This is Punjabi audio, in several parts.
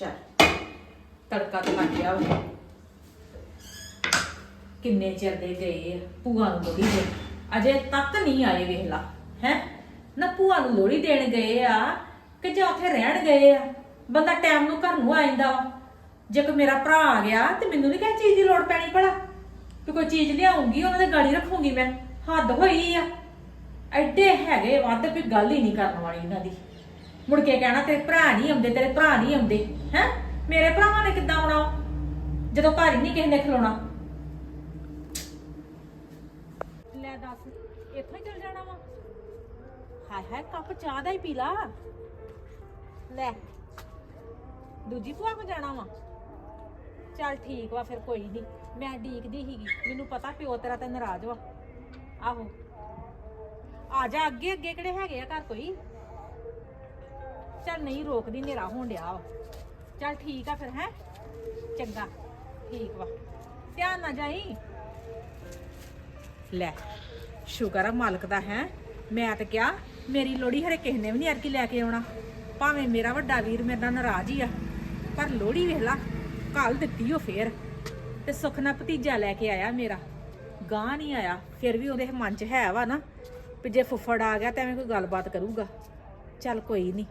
ਚੱਲ। ਤੜਕਾ ਤਾਂ ਲੱਗ ਗਿਆ ਵਾ। ਕਿੰਨੇ ਚਿਰ ਦੇ ਗਏ ਆ, ਭੂਆ ਨੂੰ ਲੋੜੀ ਦੇ ਅਜੇ ਤੱਕ ਨਹੀਂ ਆਏ, ਵੇਖ ਲਾ, ਹੈ? ਨਾ ਭੂਆ ਨੂੰ ਲੋੜੀ ਦੇਣ ਗਏ ਆ ਕਿ ਜਾਂ ਉੱਥੇ ਰਹਿਣ ਗਏ ਆ? ਬੰਦਾ ਟਾਈਮ ਨੂੰ ਘਰ ਨੂੰ ਆ ਜਾਂਦਾ ਵਾ। ਜੇ ਕੋਈ ਮੇਰਾ ਭਰਾ ਆ ਗਿਆ, ਤੇ ਮੈਨੂੰ ਨਹੀਂ ਕਿਸੇ ਚੀਜ਼ ਦੀ ਲੋੜ ਪੈਣੀ ਭਲਾ। ਕਿ ਕੋਈ ਚੀਜ਼ ਲਿਆਉਂਗੀ, ਉਹਨਾਂ ਦੇ ਗਾੜੀ ਰੱਖੂੰਗੀ ਮੈਂ। ਹੱਦ ਹੋਈ ਆ। ਐਡੇ ਹੈਗੇ ਵੱਧ ਵੀ ਗੱਲ ਹੀ ਨਹੀਂ ਕਰਨ ਵਾਲੀ ਇਹਨਾਂ ਦੀ। ਮੁੜ ਕੇ ਕਹਿਣਾ, ਤੇਰੇ ਭਰਾ ਨਹੀਂ ਆਉਂਦੇ, ਤੇਰੇ ਭਰਾ ਨਹੀਂ ਆਉਂਦੇ, ਹੈ? ਮੇਰੇ ਭਰਾਵਾਂ ਨੇ ਕਿੱਦਾਂ ਆਉਣਾ? ਜਦੋਂ ਘਰ ਹੀ ਨਹੀਂ ਕਿਸੇ ਨੇ ਖਲੋਣਾ। ਲੈ ਦੱਸ, ਇੱਥੋਂ ਹੀ ਚਲ ਜਾਣਾ ਵਾ? ਹਾਏ ਹਾਏ, ਕੱਪ ਚਾਹ ਦਾ ਹੀ ਪੀ ਲਾ। ਲੈ, ਦੂਜੀ ਭੂਆ ਕੋ ਜਾਣਾ ਵਾ? ਚੱਲ ਠੀਕ ਵਾ, ਫਿਰ ਕੋਈ ਨਹੀਂ। ਮੈਂ ਡੀਕਦੀ ਸੀਗੀ। ਮੈਨੂੰ ਪਤਾ ਪਿਓ ਤੇਰਾ ਤੇ ਨਾਰਾਜ਼ ਵਾ। ਆਹੋ। ਆ ਜਾ ਅੱਗੇ ਅੱਗੇ ਕਿਹੜੇ ਹੈਗੇ ਆ ਘਰ ਕੋਈ? ਚੱਲ ਨਹੀਂ ਰੋਕਦੀ, ਹਨੇਰਾ ਹੋਣ ਡਿਆ ਵਾ। ਚੱਲ ਠੀਕ ਆ ਫਿਰ, ਹੈ? ਚੰਗਾ, ਠੀਕ ਵਾ। ਧਿਆਨ ਨਾ ਜਾਈ। ਲੈ, ਸ਼ੁਕਰ ਆ ਮਾਲਕ ਦਾ, ਹੈ? ਮੈਂ ਤਾਂ ਕਿਹਾ, ਮੇਰੀ ਲੋੜੀ ਹਰੇ ਕਿਸੇ ਨੇ ਵੀ ਨਹੀਂ ਅਰਕੀ ਲੈ ਕੇ ਆਉਣਾ। ਭਾਵੇਂ ਮੇਰਾ ਵੱਡਾ ਵੀਰ ਮੇਰੇ ਨਾਲ ਨਾਰਾਜ਼ ਹੀ ਆ, ਪਰ ਲੋੜੀ ਵੇਖ ਲਾ ਕੱਲ ਦਿੱਤੀ ਉਹ ਫੇਰ। ਤੇ ਸੁੱਖ ਨਾਲ ਭਤੀਜਾ ਲੈ ਕੇ ਆਇਆ ਮੇਰਾ। ਗਾਂ ਨਹੀਂ ਆਇਆ, ਫਿਰ ਵੀ ਉਹਦੇ ਮਨ 'ਚ ਹੈ ਵਾ ਨਾ, ਵੀ ਜੇ ਫੁੱਫੜ ਆ ਗਿਆ ਤਾਂ ਐਵੇਂ ਕੋਈ ਗੱਲਬਾਤ ਕਰੂਗਾ। ਚੱਲ ਕੋਈ ਨਹੀਂ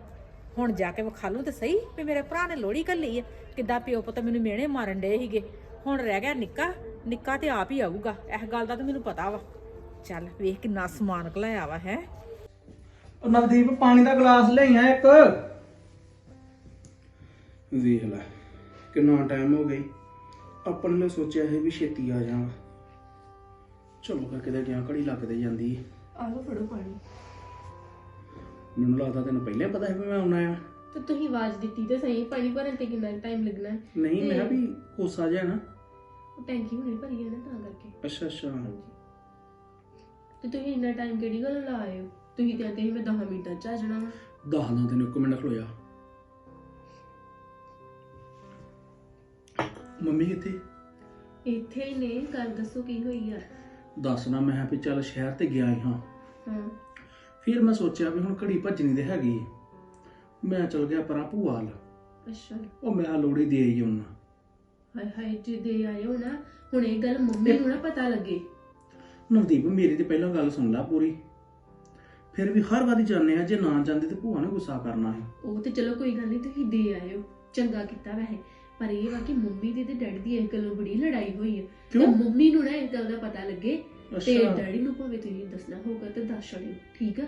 ਹੁਣ ਜਾ ਕੇ ਵਿਖਾ ਲੂੰ ਤੇ ਸਹੀ ਵੀ ਮੇਰੇ ਭਰਾ ਨੇ ਲੋੜੀ ਕੱਲੀ ਆ। ਕਿੱਦਾਂ ਪਿਓ ਪੁੱਤ ਮੈਨੂੰ ਮਿਹਣੇ ਮਾਰਨ ਡੇ ਸੀਗੇ। ਹੁਣ ਰਹਿ ਗਿਆ ਨਿੱਕਾ ਨਿੱਕਾ ਤੇ ਆਪ ਹੀ ਆਊਗਾ। ਇਸ ਗੱਲ ਦਾ ਤਾਂ ਮੈਨੂੰ ਪਤਾ ਵਾ। ਚੱਲ ਵੇਖ ਕਿੰਨਾ ਸਮਾਨ ਘਲਾਇਆ ਵਾ ਹੈ। ਉਹ ਨਵਦੀਪ ਪਾਣੀ ਦਾ ਗਲਾਸ ਲਿਆਈਆਂ ਇੱਕ। ਵੇਖ ਲੈ ਕਿੰਨਾ ਟਾਈਮ ਹੋ ਗਈ। ਆਪਣੇ ਲਈ ਸੋਚਿਆ ਹੈ ਵੀ ਛੇਤੀ ਆ ਜਾਵਾਂ। ਚਲੋ ਕਿਤੇ ਗਿਆ ਘੜੀ ਲੱਗਦੇ ਜਾਂਦੀ। ਹੈ। ਆਲੋ ਫੜੋ ਪਾਣੀ। ਮੈਨੂੰ ਲੱਗਦਾ ਤੈਨੂੰ ਪਹਿਲਾਂ ਹੀ ਪਤਾ ਸੀ ਵੀ ਮੈਂ ਆਉਣਾ ਆ। ਤੇ ਤੁਸੀਂ ਆਵਾਜ਼ ਦਿੱਤੀ ਤੇ ਸਹੀ ਪਾਣੀ ਭਰਨ ਤੇ ਕਿੰਨਾ ਟਾਈਮ ਲੱਗਣਾ ਹੈ? ਨਹੀਂ ਮੈਂ ਕਿਹਾ ਵੀ ਕੋਸਾ ਜਿਹਾ ਨਾ। ਉਹ ਟੈਂਕੀ ਹੁਣੇ ਭਰੀ ਹੈ ਨਾ ਤਾਂ ਕਰਕੇ। ਅੱਛਾ ਅੱਛਾ। ਤੇ ਤੁਸੀਂ ਇੰਨਾ ਟਾਈਮ ਕਿਹੜੀ ਗੱਲ ਲਾ ਆਏ ਹੋ? ਤੁਸੀਂ ਤੇ ਕਹਿੰਦੇ ਸੀ ਮੈਂ 10 ਮਿੰਟਾਂ ਚ ਆ ਜਾਣਾ ਵਾ। ਦੱਸਦਾ ਤੈਨੂੰ ਇੱਕ ਮਿੰਟ ਖਲੋਇਆ। ਮੰਮੀ ਕਿੱਥੇ? ਇੱਥੇ ਹੀ ਨੇ ਗੱਲ ਦੱਸੋ ਕੀ ਹੋਈ ਆ? ਦੱਸਣਾ ਮੈਂ ਕਿਹਾ ਵੀ ਚੱਲ ਸ਼ਹਿਰ ਤੇ ਗਿਆ ਹੀ ਹਾਂ। ਹਾਂ। ਫਿਰ ਮੈਂ ਸੋਚਿਆ ਵੀ ਹੁਣ ਘੜੀ ਭੱਜਣੀ ਤੇ ਹੈਗੀ ਹੈ। ਮੈਂ ਚਲ ਗਿਆ ਪਰਾਂ ਭੂਆ ਵੱਲ। ਅੱਛਾ। ਉਹ ਮੈਂ ਲੋੜੀ ਦੇ ਆਈ ਉਹਨਾਂ ਹਾਏ ਹਾਏ ਜੇ ਦੇ ਆਏ ਹੋ ਨਾ ਹੁਣ ਇਹ ਗੱਲ ਮੰਮੀ ਨੂੰ ਨਾ ਪਤਾ ਲੱਗੇ। ਨਵਦੀਪ ਮੇਰੀ ਤੇ ਪਹਿਲਾਂ ਗੱਲ ਸੁਣ ਲੈ ਪੂਰੀ। ਫਿਰ ਵੀ ਹਰ ਵਾਰੀ ਜਾਂਦੇ ਆ ਜੇ ਨਾ ਜਾਂਦੇ ਤੇ ਭੂਆ ਨੇ ਗੁੱਸਾ ਕਰਨਾ ਹੈ। ਉਹ ਤੇ ਚਲੋ ਕੋਈ ਗੱਲ ਨਹੀਂ ਤੁਸੀਂ ਦੇ ਆਏ ਹੋ ਚੰਗਾ ਕੀਤਾ ਵੈਸੇ। ਪਰ ਇਹ ਵਾ ਕਿ ਮੰਮੀ ਦੀ ਤੇ ਡੈਡੀ ਦੀ ਇਸ ਗੱਲੋਂ ਬੜੀ ਲੜਾਈ ਹੋਈ ਹੈ ਤੇ ਕਿਉਂ? ਮੰਮੀ ਨੂੰ ਨਾ ਇਸ ਗੱਲ ਦਾ ਪਤਾ ਲੱਗੇ ਤੇ ਅੱਛਾ ਡੈਡੀ ਨੂੰ ਭਾਵੇਂ ਤੁਸੀਂ ਦੱਸਣਾ ਹੋਊਗਾ ਤੇ ਦੱਸ ਛੜਿਓ ਠੀਕ ਆ?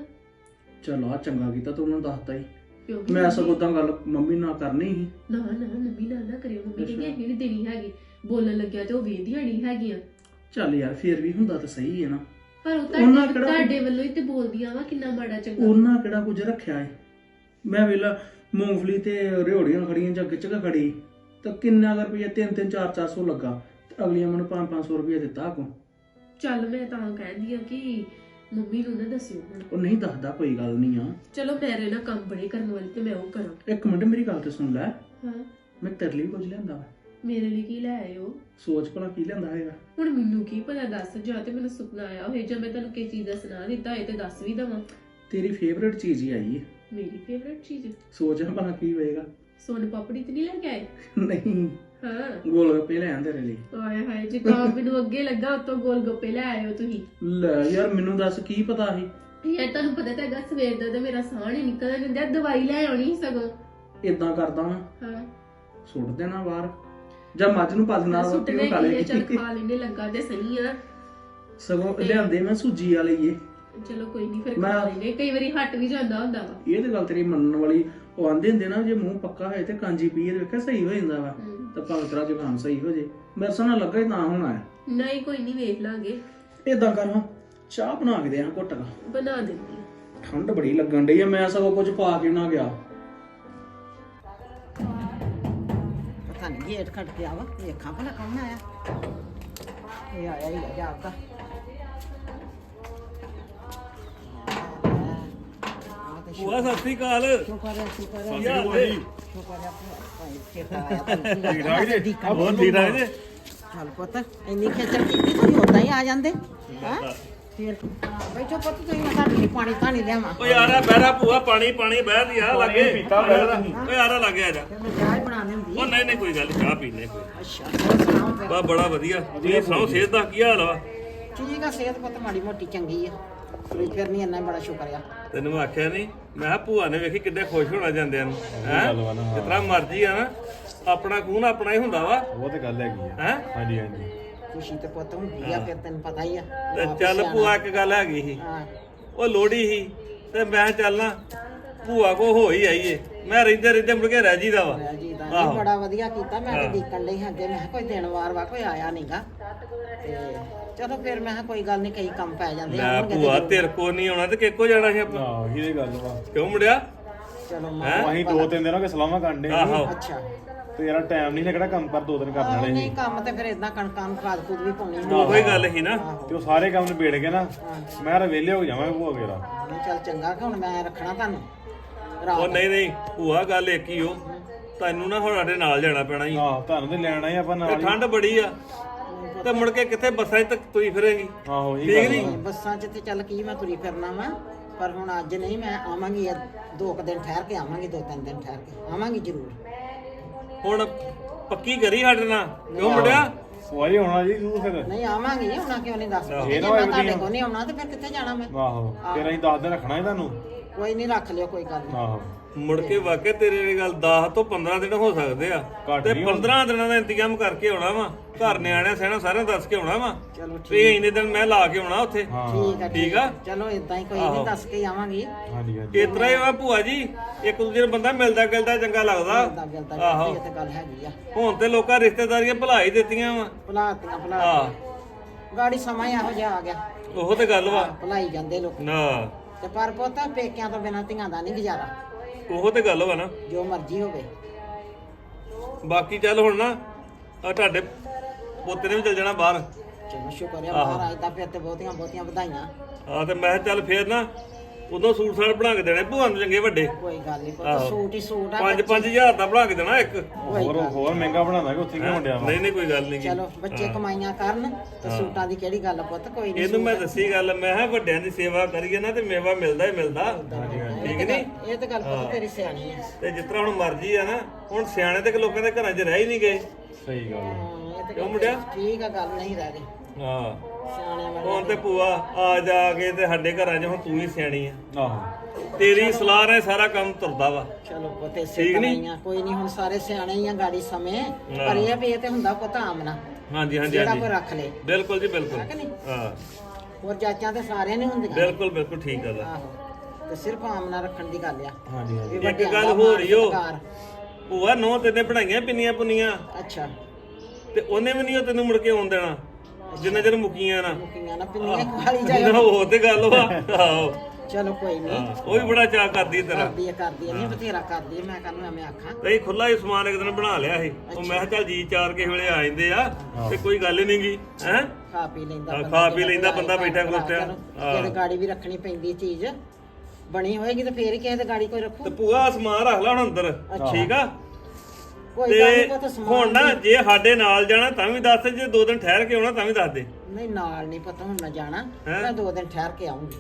ਚਲ ਆ ਚੰਗਾ ਕੀਤਾ ਤੂੰ ਉਹਨਾਂ ਨੂੰ ਦੱਸਤਾ ਹੀ। ਕਿਉਂਕਿ ਮੈਂ ਸਗੋਂ ਤਾਂ ਗੱਲ ਮੰਮੀ ਨਾਲ ਕਰਨੀ ਸੀ। ਨਾ ਨਾ ਮੰਮੀ ਨਾਲ ਨਾ ਕਰਿਓ। ਮੰਮੀ ਕਹਿੰਦੀ ਅੱਛਾ। ਨਹੀਂ ਦੇਣੀ ਹੈਗੀ। ਬੋਲਣ ਲੱਗਿਆ ਤੇ ਉਹ ਵੇਦੀਆਂ ਨਹੀਂ ਹੈਗੀਆਂ। ਚੱਲ ਯਾਰ ਫਿਰ ਵੀ ਹੁੰਦਾ ਤਾਂ ਸਹੀ ਹੈ ਨਾ। ਪਰ ਉਹ ਉਹਨਾਂ ਤੁਹਾਡੇ ਕਿਹੜਾ- ਤੁਹਾਡੇ ਵੱਲੋਂ ਹੀ ਤੇ ਬੋਲਦੀਆਂ ਵਾ ਕਿੰਨਾ ਮਾੜਾ ਚੰਗਾ। ਉਹਨਾਂ ਕਿਹੜਾ ਕੁਝ ਰੱਖਿਆ ਏ? ਮੈਂ ਵੇਲਾ ਮੂੰਗਫਲੀ ਤੇ ਰਿਓੜੀਆਂ ਖੜੀਆਂ ਜਾਂ ਗਿਚਕ ਖੜੀ। ਤਾਂ ਕਿੰਨਾ ਕੁ ਰੁਪਈਆ? 3 3 4 400 ਲੱਗਾ। ਤੇ ਅਗਲੀਆਂ ਮੈਨੂੰ 5 500 ਰੁਪਈਆ ਦਿੱਤਾ ਕੋ। ਚੱਲ ਮੈਂ ਤਾਂ ਕਹਿੰਦੀ ਆ ਕਿ ਮੰਮੀ ਨੂੰ ਨਾ ਦੱਸਿਓ ਹੁਣ। ਉਹ ਨਹੀਂ ਦੱਸਦਾ ਕੋਈ ਗੱਲ ਨਹੀਂ ਆ। ਚਲੋ ਮੇਰੇ ਨਾਲ ਕੰਮ ਬੜੇ ਕਰਨ ਵਾਲੀ ਤੇ ਮੈਂ ਉਹ ਕਰਾਂ। ਇੱਕ ਮਿੰਟ ਮੇਰੀ ਗੱਲ ਤੇ ਸੁਣ ਲੈ। ਹਾਂ। ਮੈਂ ਤੇਰੇ ਲਈ ਕੁਝ ਲਿਆਂਦਾ ਵਾ। ਮੇਰੇ ਲਈ ਕੀ ਲੈ ਹੋ ਸੋਚ ਭਲਾ ਕੀ ਲਿਆਂਦਾ ਹੈਗਾ। ਹੁਣ ਮੈਨੂੰ ਕੀ ਪਤਾ ਦੱਸ ਜਾਂ ਤੇ ਮੈਨੂੰ ਸੁਪਨਾ ਆਇਆ ਹੋਏ ਜਾਂ ਮੈਂ ਤੁਹਾਨੂੰ ਕਿਸੇ ਚੀਜ਼ ਦਾ ਸੁਣਾ ਦਿੱਤਾ ਹੋਏ ਤੇ ਦੱਸ ਵੀ ਦਵਾਂ। ਤੇਰੀ ਫੇਵਰੇਟ ਚੀਜ਼ ਹੀ ਆਈ ਹੈ ਮੇਰੀ ਫੇਵਰਟ ਚੀਜ਼? ਸੋਚ ਭਲਾ ਕੀ ਹੋਏਗਾ। ਸੋਨ ਪਾਪੜੀ ਤੇ ਨਹੀਂ ਲੈ ਕੇ ਆਏ? ਨਹੀਂ। ਹਾਂ। ਗੋਲ ਗੱਪੇ ਲੈ ਆਂਦੇ ਤੇਰੇ ਲਈ। ਆਏ ਹਾਏ ਜੇ ਤਾਂ ਮੈਨੂੰ ਅੱਗੇ ਲੱਗਾ ਉਤੋਂ ਗੋਲ ਗੱਪੇ ਲੈ ਹੋ ਤੁਸੀਂ। ਲੈ ਯਾਰ ਮੈਨੂੰ ਦੱਸ ਕੀ ਪਤਾ ਸੀ? ਯਾਰ ਤੁਹਾਨੂੰ ਪਤਾ ਤਾਂ ਹੈਗਾ ਸਵੇਰ ਦਾ ਤਾਂ ਮੇਰਾ ਸਾਹ ਨਹੀਂ ਨਿਕਲਦਾ ਜਿੰਦਾ ਦਵਾਈ ਲੈ ਆਉਣੀ ਸੀ ਸਗੋਂ। ਇਦਾਂ ਕਰਦਾ ਵਾਂ। ਹਾਂ। ਸੁੱਟ ਦੇਣਾ ਬਾਹਰ। ਜਾਂ ਮੱਝ ਨੂੰ ਪਾ ਦੇਣਾ ਰੋਟੀ ਨੂੰ ਖਾ ਚੱਲ ਲੇਗੀ ਖਾ ਲੈਣੇ ਲੱਗਾ ਤੇ ਸਹੀ ਆ। ਸਗੋਂ ਲਿਆਂਦੇ ਮੈਂ ਸੂਜੀ ਵਾਲੇ ਇਹ ਚਲੋ ਕੋਈ ਨਹੀਂ ਫਿਰ ਮੈਂ- ਖਾ ਲੈਣੇ ਕਈ ਵਾਰੀ ਹਟ ਵੀ ਜਾਂਦਾ ਹੁੰਦਾ ਵਾ। ਇਹ ਤੇ ਗੱਲ ਤੇਰੀ ਮੰਨਣ ਵਾਲੀ ਉਹ ਆਂਦੇ ਹੁੰਦੇ ਨਾ ਜੇ ਮੂੰਹ ਪੱਕਾ ਹੋਏ ਤੇ ਕਾਂਜੀ ਪੀਏ ਤੇ ਵੇਖਿਆ ਸਹੀ ਹੋ ਜਾਂਦਾ ਵਾ। ਹਮ। ਤਾਂ ਭਾਵੇਂ ਤੇਰਾ ਜ਼ੁਕਾਮ ਸਹੀ ਹੋ ਜੇ। ਮੇਰੇ ਸਾਹ ਲੱਗਾ ਹੀ ਤਾਂ ਹੋਣਾ ਹੈ। ਨਹੀਂ ਕੋਈ ਨਹੀਂ ਵੇਖ ਲਾਂਗੇ। ਇਦਾਂ ਕਰ ਹਾਂ ਚਾਹ ਬਣਾ ਕੇ ਦੇ ਆ ਘੁੱਟ ਕਾ ਬਣਾ ਦਿੰਦੀ ਹਾਂ। ਠੰਡ ਬੜੀ ਲੱਗਣ ਡਈ ਆ ਮੈਂ ਸਗੋਂ ਕੁਝ ਪਾ ਕੇ ਨਾ ਗਿਆ। ਪਤਾ ਨਹੀਂ ਗੇਟ ਖੜ ਕੇ ਆਵਾ ਵੇਖਾਂ ਭਲਾ ਕੌਣ ਆਇਆ। ਇਹ ਆਇਆ ਹੀ ਆ ਜਾਪਦਾ। ਭੂਆ ਸਤਿ ਸ੍ਰੀ ਅਕਾਲ। ਸ਼ੁਕਰ ਹੈ ਸ਼ੁਕਰ ਹੈ ਕੀ ਹਾਲ ਹੈ ਸ਼ੁਕਰ ਹੈ। ਠੀਕ ਠਾਕ ਜੀ? ਹੋਰ ਠੀਕ ਠਾਕ ਜੀ? ਚੱਲ ਪੁੱਤ ਇੰਨੀ ਖੇਚਲ ਕੀਤੀ ਤੁਸੀਂ ਉਦਾਂ ਹੀ ਆ ਜਾਂਦੇ। ਹਾਂ? ਫਿਰ ਬੈਠੋ ਪੁੱਤ ਤੁਸੀਂ ਮੈਂ ਤੁਹਾਡੇ ਲਈ ਪਾਣੀ ਧਾਣੀ ਲਿਆਵਾਂ। ਓ ਯਾਰਾ ਬਹਿਰਾ ਭੂਆ ਪਾਣੀ ਪਾਣੀ ਬਹਿ ਦਿਆ ਲਾਗੇ। ਓਏ ਯਾਰਾ ਲੱਗੇ ਆ ਜਾ। ਮੈਂ ਚਾਹ ਹੀ ਬਣਾ ਪੀ ਉਹ ਨਹੀਂ ਨਹੀਂ ਕੋਈ ਗੱਲ ਚਾਹ ਪੀਨੇ ਕੋਈ ਅੱਛਾ ਬਾ ਬੜਾ ਵਧੀਆ। ਤੁਸੀਂ ਸੁਣਾਓ ਸਿਹਤ ਦਾ ਕੀ ਹਾਲ ਵਾ ਠੀਕ ਆ ਸਿਹਤ ਪੁੱਤ ਮਾੜੀ ਮੋਟੀ ਚੰਗੀ ਆ। ਤੁਰੀ ਫਿਰਨੀ ਇੰਨਾ ਹੀ ਬੜਾ ਸ਼ੁਕਰ ਆ। ਤੈਨੂੰ ਮੈਂ ਆਖਿਆ ਨਹੀਂ ਮੈਂ ਕਿਹਾ ਭੂਆ ਨੇ ਵੇਖੀ ਕਿੱਡੇ ਖੁਸ਼ ਹੋਣਾ ਜਾਂਦਿਆਂ ਨੂੰ ਹੈ ਜਿਤਨਾ ਮਰਜ਼ੀ ਆ ਨਾ ਆਪਣਾ ਖੂਨ ਆਪਣਾ ਹੀ ਹੁੰਦਾ ਵਾ। ਉਹ ਤੇ ਗੱਲ ਹੈਗੀ ਆ। ਹੈ? ਹਾਂਜੀ ਹਾਂਜੀ। ਖੁਸ਼ੀ ਤੇ ਪੁੱਤ ਹੁੰਦੀ ਆ ਫਿਰ ਤੈਨੂੰ ਪਤਾ ਹੀ ਆ। ਤੇ ਆਪ ਚੱਲ ਸਿਆਣਾ। ਭੂਆ ਇੱਕ ਗੱਲ ਹੈਗੀ ਸੀ। ਹਾਂ। ਉਹ ਲੋੜੀ ਸੀ ਤੇ ਮੈਂ ਕਿਹਾ ਚੱਲ ਨਾ ਭੂਆ ਕੋ ਹੋ ਹੀ ਆਈਏ। ਮੈਂ ਰਹਿੰਦੇ ਰਹਿੰਦੇ ਮੁੜ ਕੇ ਰਹਿ ਜੀਦਾ ਵਾ। ਰਾਜੀ ਦਾ ਨਹੀਂ ਬੜਾ ਵਧੀਆ ਕੀਤਾ ਮੈਂ ਤੇ ਦੇਖਣ ਲਈ ਹਾਂ ਅੱਗੇ। ਮੈਂ ਕਿਹਾ ਕੋਈ ਦਿਨ ਵਾਰ ਵਾ ਕੋਈ ਆਇਆ ਨਹੀਂਗਾ ਤੇ ਚਲੋ ਫਿਰ ਮੈਂ ਕਿਹਾ ਕੋਈ ਗੱਲ ਨਹੀਂ ਕਈ ਕੰਮ ਪੈ ਜਾਂਦੇ ਮੈਂ ਆਉਣਗੇ ਤੇ ਭੂਆ। ਤੇਰੇ ਕੋ ਨਹੀਂ ਆਉਣਾ ਤੇ ਕਿੱਕੋ ਜਾਣਾ ਸੀ ਆਪਾਂ? ਆਹ ਇਹ ਤੇ ਗੱਲ ਵਾ। ਕਿਉਂ ਮੁੜਿਆ ਚਲੋ ਹੈਂ? ਮੈਂ ਅਸੀਂ ਦੋ ਤਿੰਨ ਦਿਨਾਂ ਕੇ ਸਲਾਹਾਂ ਕਰਦੇ ਆਹੋ। ਅੱਛਾ। ਤੇ ਯਾਰ ਟਾਈਮ ਨਹੀਂ ਲੱਗਣਾ ਕੰਮ ਪਰ ਦੋ ਦਿਨ ਕਰਨ ਵਾਲੇ ਨਹੀਂ ਸੀ। ਕੰਮ ਤੇ ਫਿਰ ਇਦਾਂ ਕਣਕਾਂ ਨੂੰ ਖਾਦ ਖੂਦ ਵੀ ਪਾਉਣੀ ਹੁੰਦੀ ਉਹੀ ਗੱਲ ਸੀ ਨਾ। ਤੇ ਉਹ ਸਾਰੇ ਕੰਮ ਨਿਬੇੜ ਕੇ ਨਾ ਮੈਂ ਰ ਵਿਹਲੇ ਹੋ ਜਾਵਾਂਗੇ ਭੂਆ ਮੇਰਾ ਨਹੀਂ ਚੱਲ ਚੰਗਾ ਕਿ ਹੁਣ ਮੈਂ ਰੱਖਣਾ ਤੁਹਾਨੂੰ? ਉਹ ਰਾਤ ਨਹੀਂ ਨਹੀਂ ਭੂਆ ਗੱਲ ਇੱਕ ਹੀ ਉਹ ਤੈਨੂੰ ਨਾ ਹੁਣ ਸਾਡੇ ਨਾਲ ਜਾਣਾ ਪੈਣਾ ਹੀ ਆਹ ਤੁਹਾਨੂੰ ਤੇ ਲੈਣਾ ਹੀ ਆਪਾਂ ਨਾਲ ਹੀ। ਠੰਡ ਬੜੀ ਆ। ਤੇ ਮੁੜ ਕੇ ਕਿੱਥੇ ਬੱਸਾਂ 'ਚ ਤੱਕ ਤੁਰੀ ਫਿਰੇਗੀ? ਆਹੋ ਇਹ ਠੀਕ ਗੱਲ ਨਹੀਂ। ਬੱਸਾਂ 'ਚ ਤੇ ਚੱਲ ਕੀ ਮੈਂ ਤੁਰੀ ਫਿਰਨਾ ਵਾ? ਪਰ ਹੁਣ ਅੱਜ ਨਹੀਂ ਮੈਂ ਆਵਾਂਗੀ ਇਹ ਦੋ ਕੁ ਦਿਨ ਠਹਿਰ ਕੇ ਆਵਾਂਗੀ ਦੋ ਤਿੰਨ ਦਿਨ ਠਹਿਰ ਕੇ। ਆਵਾਂਗੀ ਜ਼ਰੂਰ। ਹੁਣ ਪੱਕੀ ਕਰੀ ਸਾਡੇ ਨਾਲ? ਕਿਉਂ ਮੁੰਡਿਆ? ਸਵਾਰੀ ਹੋਣਾ ਜੀ ਤੂੰ ਫਿਰ। ਨਹੀਂ ਆਵਾਂਗੀ ਆਉਣਾ ਕਿਉਂ ਨਹੀਂ ਦੱਸ ਇਹ ਜੇ ਨਾ ਮੈਂ ਹੋਏ ਤੁਹਾਡੇ। ਕੋਲ ਨਹੀਂ ਆਉਣਾ ਤੇ ਫਿਰ ਕਿੱਥੇ ਜਾਣਾ ਮੈਂ? ਆਹੋ ਫਿਰ ਅਸੀਂ 10 ਦਿਨ ਰੱਖਣਾ ਹੀ ਤੁਹਾਨੂੰ। ਕੋਈ ਨਹੀਂ ਰੱਖ ਲਿਓ ਕੋਈ ਗੱਲ ਨਹੀਂ। ਆਹੋ। ਮੁੜ ਕੇ ਵਾਕਿਆ ਤੇਰੇ ਇਹ ਗੱਲ 10 ਤੋਂ 15 ਦਿਨ ਹੋ ਸਕਦੇ ਆ। ਘੱਟ ਤੇ ਨਹੀਂ 15 ਦਿਨਾਂ ਦਾ ਇੰਤਜ਼ਾਮ ਕਰਕੇ ਆਉਣਾ ਵਾ। ਘਰ ਨਿਆਣਿਆਂ ਸਹਿਣਾ ਸਾਰਿਆਂ ਦੱਸ ਕੇ ਆਉਣਾ ਵਾ। ਚਲੋ ਠੀਕ। ਤੇ ਇੰਨੇ ਦਿਨ ਮੈਂ ਲਾ ਕੇ ਆਉਣਾ ਉੱਥੇ। ਹਾਂ। ਠੀਕ ਆ ਠੀਕ ਆ? ਚਲੋ ਇਦਾਂ ਹੀ ਕੋਈ ਨਹੀਂ ਦੱਸ ਕੇ ਆਵਾਂਗੀ। ਹਾਂਜੀ ਹਾਂਜੀ। ਇਤਰਾ ਹੀ ਵਾ ਭੂਆ ਜੀ। ਇੱਕ ਦੂਜੇ ਨੂੰ ਬੰਦਾ ਮਿਲਦਾ ਗਿਲਦਾ ਚੰਗਾ ਲੱਗਦਾ। ਆਹੋ। ਇਹ ਤੇ ਗੱਲ ਹੈਗੀ ਆ। ਹੁਣ ਤੇ ਲੋਕਾਂ ਰਿਸ਼ਤੇਦਾਰੀਆਂ ਭੁਲਾ ਹੀ ਦਿੱਤੀਆਂ ਵਾ। ਭੁਲਾਤੀਆਂ ਭੁਲਾ ਗਾੜੀ ਸਮਾਂ ਹੀ ਇਹੋ ਜਿਹਾ ਆ ਗਿਆ। ਉਹ ਤੇ ਗੱਲ ਵਾ। ਭੁਲਾਈ ਜਾਂਦੇ ਲੋਕ। ਨਾ। ਤੇ ਪਰ ਪੁੱਤ ਪੇਕਿਆਂ ਤੋਂ ਬਿਨਾਂ ਧੀਆਂ ਦਾ ਨਹੀਂ ਗੁਜ਼ਾਰਾ। ਉਹ ਤੇ ਗੱਲ ਵਾ ਨਾ। ਜੋ ਮਰਜ਼ੀ ਹੋਵੇ। ਬਾਕੀ ਚੱਲ ਹੁਣ ਨਾ ਆ ਤੁਹਾਡੇ ਪੋਤੇ ਨੇ ਵੀ ਚੱਲ ਜਾਣਾ ਬਾਹਰ। ਚਲੋ ਸ਼ੁਕਰ ਹੈ ਮਹਾਰਾਜ ਦਾ ਫਿਰ ਤੇ ਬਹੁਤੀਆਂ ਬਹੁਤੀਆਂ ਵਧਾਈਆਂ। ਆ ਤੇ ਮੈਂ ਕਿਹਾ ਚੱਲ ਫੇਰ ਨਾ ਉਦੋਂ ਸੂਟ ਸਾਟ ਬਣਾ ਕੇ ਦੇਣੇ ਭੂਆ ਨੂੰ ਚੰਗੇ ਵੱਡੇ। ਕੋਈ ਗੱਲ ਨਹੀਂ ਪੁੱਤ ਸੂਟ ਹੀ ਸੂਟ ਆ 5-5000 ਦਾ ਬਣਾ ਕੇ ਦੇਣਾ ਇੱਕ। ਹੋਰ ਹੋਰ ਮਹਿੰਗਾ ਉੱਥੇ ਕੀ ਮੁੰਡਿਆ ਵਾ। ਨਹੀਂ ਨਹੀਂ ਕੋਈ ਗੱਲ ਨਹੀਂ ਚਲੋ ਬੱਚੇ ਕਮਾਈਆਂ ਕਰਨ ਤੇ ਸੂਟਾਂ ਦੀ ਕਿਹੜੀ ਗੱਲ ਆ ਪੁੱਤ ਕੋਈ ਨਹੀਂ ਇਹਨੂੰ ਮੈਂ ਦੱਸੀ ਗੱਲ ਮੈਂ ਕਿਹਾ ਵੱਡਿਆਂ ਦੀ ਸੇਵਾ ਕਰੀਏ ਨਾ ਤੇ ਮੇਵਾ ਮਿਲਦਾ ਹੀ ਮਿਲਦਾ। ਠੀਕ ਨਹੀਂ ਇਹ ਤੇ ਗੱਲ ਪੁੱਤ ਤੇਰੀ ਸਿਆਣੀ ਹੈ ਤੇ ਜਿਸ ਤਰ੍ਹਾਂ ਹੁਣ ਮਰਜ਼ੀ ਆ ਨਾ ਹੁਣ ਸਿਆਣੇ ਤੇ ਲੋਕਾਂ ਦੇ ਘਰਾਂ 'ਚ ਰਹਿ ਹੀ ਨਹੀਂ ਗਏ। ਸਹੀ ਗੱਲ ਆ। ਹਾਂ, ਇਹ ਤੇ ਕਿਉਂ ਮੁੰਡਿਆ? ਠੀਕ ਆ ਗੱਲ ਨਹੀਂ ਰਹਿ ਗਈ ਹਾਂ। ਸਿਆਣਿਆਂ ਹੁਣ ਤੇ ਭੂਆ ਆ ਜਾ ਕੇ ਤੇ ਸਾਡੇ ਘਰਾਂ 'ਚ ਹੁਣ ਤੂੰ ਹੀ ਸਿਆਣੀ ਆ। ਆਹੋ। ਤੇਰੀ ਸਲਾਹ ਨਾਲ ਸਾਰਾ ਕੰਮ ਤੁਰਦਾ ਵਾ। ਚਲੋ ਪੁੱਤ ਇਸੇ ਤਰ੍ਹਾਂ ਹੀ ਆ। ਕੋਈ ਨਹੀਂ ਹੁਣ ਸਾਰੇ ਸਿਆਣੇ ਹੀ ਆ ਗਾੜੀ ਸਮੇਂ। ਪਰ ਇਹ ਆ ਵੀ ਇਹ ਤੇ ਹੁੰਦਾ ਪੁੱਤ ਆਮਨਾ। ਹਾਂਜੀ ਹਾਂਜੀ ਜਿਹੜਾ ਹਾਂਜੀ। ਕੋਈ ਰੱਖ ਲੇ। ਬਿਲਕੁਲ ਜੀ ਬਿਲਕੁਲ। ਹੈ ਕਿ ਨਹੀਂ? ਹਾਂ। ਹੋਰ ਜਾਚਾਂ ਤੇ ਸਾਰਿਆਂ ਨੇ ਹੁੰਦੀਆਂ। ਬਿਲਕੁਲ ਬਿਲਕੁਲ ਠੀਕ ਗੱਲ ਆ। ਆਹੋ। ਤੇ ਸਿਰਫ ਆਮਨਾ ਰੱਖਣ ਦੀ ਗੱਲ ਆ। ਹਾਂਜੀ ਵੀ ਇੱਕ ਵੱਡਿਆਂ ਗੱਲ ਦਾ ਹੋ ਮਾਣ ਰਹੀ ਓ। ਸਤਿਕਾਰ। ਭੂਆ ਨੋ ਤੈਨੇ ਬਣਾਈਆਂ ਪਿੰਨੀਆਂ ਪੁੰਨੀਆਂ ਅੱਛਾ। ਤੇ ਉਹਨੇ ਵੀ ਨਹੀਂ ਉਹ ਤੈਨੂੰ ਮੁੜ ਕੇ ਆਉਣ ਦੇਣਾ। ਜਿੰਨਾ ਚਿਰ ਮੁਕੀਆਂ ਨਾ। ਮੁਕੀਆਂ ਨਾ ਪਿੰਨੀਆਂ ਖਾਲੀ ਜਾਏ ਨਾ ਉਹ ਤੇ ਗੱਲ ਵਾ ਆਹੋ। ਚਲੋ ਕੋਈ ਨਹੀਂ ਉਹ ਵੀ ਬੜਾ ਚਾਹ ਕਰਦੀ ਤੇਰਾ। ਕਰਦੀ ਆ ਕਰਦੀ ਆ। ਨਹੀਂ ਬਥੇਰਾ ਕਰਦੀ ਆ ਮੈਂ ਕਹਿੰਦਾ ਮੈਂ ਆਖਾਂ। ਤੇ ਖੁੱਲਾ ਹੀ ਸਮਾਨ ਇੱਕ ਦਿਨ ਬਣਾ ਲਿਆ ਸੀ। ਉਹ ਮੈਂ ਕਿਹਾ ਚੱਲ ਜੀ ਚਾਰ ਕਿਸੇ ਵੇਲੇ ਆ ਜਾਂਦੇ ਆ ਤੇ ਕੋਈ ਗੱਲ ਹੀ ਨਹੀਂਗੀ ਹੈ? ਖਾ ਪੀ ਲੈਂਦਾ ਹਾਂ, ਖਾ ਪੀ ਲੈਂਦਾ ਬੰਦਾ ਬੈਠਾ ਖਲੋਤਿਆ। ਕਿਸੇ ਦੀ ਗਾੜੀ ਵੀ ਰੱਖਣੀ ਪੈਂਦੀ ਚੀਜ਼ ਬਣੀ ਹੋਏਗੀ ਤੇ ਫੇਰ ਹੀ ਕਿਸੇ ਦੀ ਗਾੜੀ ਕੋਈ ਰੱਖੂ। ਤੇ ਭੂਆ ਸਮਾਨ ਰੱਖ ਲੈ ਹੁਣ ਅੰਦਰ। ਠੀਕ ਆ? ਕੋਈ ਗੱਲ ਤੇ ਨਹੀਂ ਸਮਾਨ ਹੁਣ ਨਾ ਜੇ ਸਾਡੇ ਨਾਲ ਜਾਣਾ ਤਾਂ ਵੀ ਦੱਸ ਜੇ ਦੋ ਦਿਨ ਠਹਿਰ ਕੇ ਆਉਣਾ ਤਾਂ ਵੀ ਦੱਸ ਦੇ। ਨਹੀਂ ਨਾਲ ਨਹੀਂ ਪਤਾ ਹੁਣ ਮੈਂ ਜਾਣਾ ਹੈਂ? ਮੈਂ ਦੋ ਦਿਨ ਠਹਿਰ ਕੇ ਆਉਂਗੀ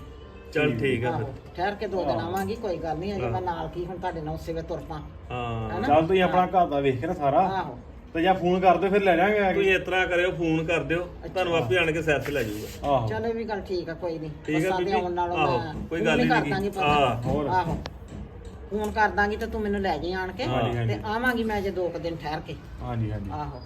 ਚੱਲ ਠੀਕ ਆ ਫਿਰ। ਆਹੋ ਠਹਿਰ ਕੇ ਦੋ ਦਿਨ ਆਵਾਂਗੀ ਕੋਈ ਗੱਲ ਨਹੀਂ ਅਜੇ ਮੈਂ ਨਾਲ ਕੀ ਹੁਣ ਤੁਹਾਡੇ ਨਾਲ ਉਸੇ ਵੇ ਤੁਰ ਪਾ। ਹਾਂ। ਚੱਲ ਤੁਸੀਂ ਆਪਣਾ ਘਰ ਦਾ ਵੇਖ ਕੇ ਨਾ ਸਾਰਾ ਆਹੋ। ਤੇ ਜਾਂ ਫੋਨ ਕਰ ਦਿਓ ਫਿਰ ਲੈ ਜਾਾਂਗੇ ਆ ਕੇ। ਤੁਸੀਂ ਇਸ ਤਰ੍ਹਾਂ ਕਰਿਓ ਫੋਨ ਕਰ ਦਿਓ ਤੁਹਾਨੂੰ ਆਪੇ ਆਣ ਕੇ ਸੈਰ ਤੇ ਲੈ ਜਾਊਗਾ। ਆਹੋ। ਚਲੋ ਇਹ ਵੀ ਗੱਲ ਠੀਕ ਆ ਕੋਈ ਨਹੀਂ ਠੀਕ ਆ ਬੀਬੀ? ਆਉਣ ਨਾਲੋਂ ਆਹੋ, ਮੈਂ ਕੋਈ ਗੱਲ ਹੀ ਨੀ ਕਰ। ਦਾਂਗੀ ਪਤਾ। ਹਾਂ, ਹੋਰ। ਆਹੋ। ਫੋਨ ਕਰ ਦਾਂਗੀ ਤੇ ਤੂੰ ਮੈਨੂੰ ਲੈ ਜਾਈਂ ਆਣ ਕੇ ਹਾਂਜੀ, ਹਾਂਜੀ। ਤੇ ਆਵਾਂਗੀ ਮੈਂ ਜੇ ਦੋ ਕੁ ਦਿਨ ਠਹਿਰ ਕੇ। ਹਾਂਜੀ ਹਾਂਜੀ। ਆਹੋ।